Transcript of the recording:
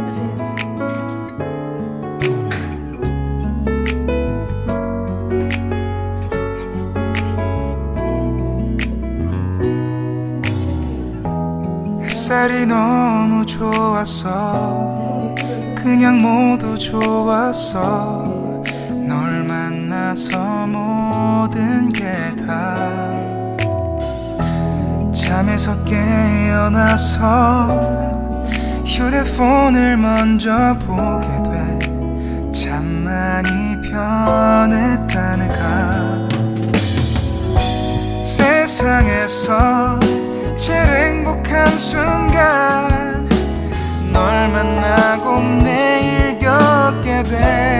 말아주세요. 햇살이 너무 좋았어 그냥 모두 좋았어 널 만나서 모든 게 다 잠에서 깨어나서 휴대폰을 먼저 보게 돼. 참 많이 변했다는가. 세상에서 제일 행복한 순간 널 만나고 매일 겪게 돼